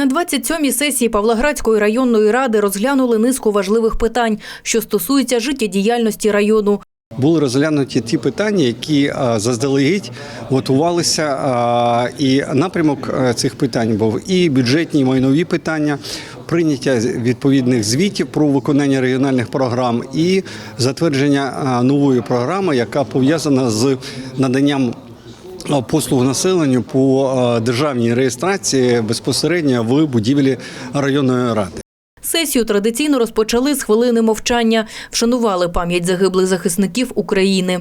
На 27-й сесії Павлоградської районної ради розглянули низку важливих питань, що стосуються життєдіяльності району. Були розглянуті ті питання, які заздалегідь готувалися. І напрямок цих питань був і бюджетні, і майнові питання, прийняття відповідних звітів про виконання регіональних програм, і затвердження нової програми, яка пов'язана з наданням. Послуг населенню по державній реєстрації безпосередньо в будівлі районної ради. Сесію традиційно розпочали з хвилини мовчання, вшанували пам'ять загиблих захисників України.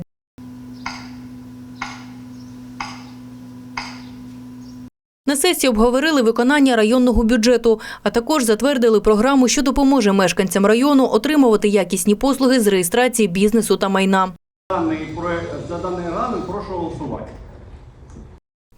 На сесії обговорили виконання районного бюджету, а також затвердили програму, що допоможе мешканцям району отримувати якісні послуги з реєстрації бізнесу та майна. Даний проект за даний регламент прошу голосувати.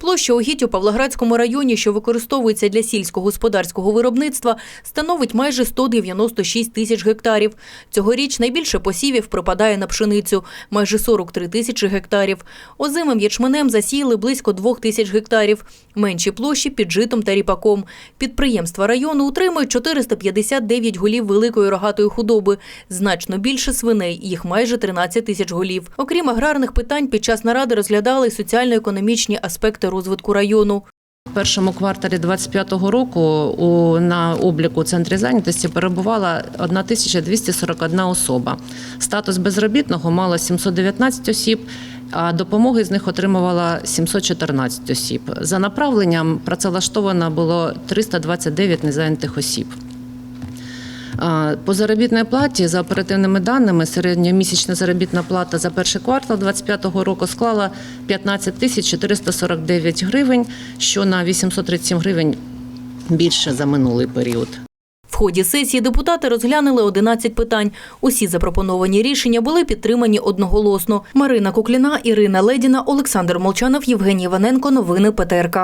Площа угідь у Павлоградському районі, що використовується для сільськогосподарського виробництва, становить майже 196 тисяч гектарів. Цьогоріч найбільше посівів припадає на пшеницю – майже 43 тисячі гектарів. Озимим ячменем засіяли близько 2 тисяч гектарів. Менші площі під житом та ріпаком. Підприємства району утримують 459 голів великої рогатої худоби. Значно більше свиней – їх майже 13 тисяч голів. Окрім аграрних питань, під час наради розглядали соціально-економічні аспекти розвитку району. В першому кварталі 2025 року у, на обліку у центрі зайнятості перебувала 1241 особа. Статус безробітного мало 719 осіб, а допомоги з них отримувала 714 осіб. За направленням працевлаштовано було 329 незайнятих осіб. По заробітній платі за оперативними даними середньомісячна заробітна плата за перший квартал 2025 року склала 15 тисяч 449 гривень, що на 837 гривень більше за минулий період. В ході сесії депутати розглянули 11 питань. Усі запропоновані рішення були підтримані одноголосно. Марина Кукліна, Ірина Ледіна, Олександр Молчанов, Євгеній Іваненко. Новини ПТРК.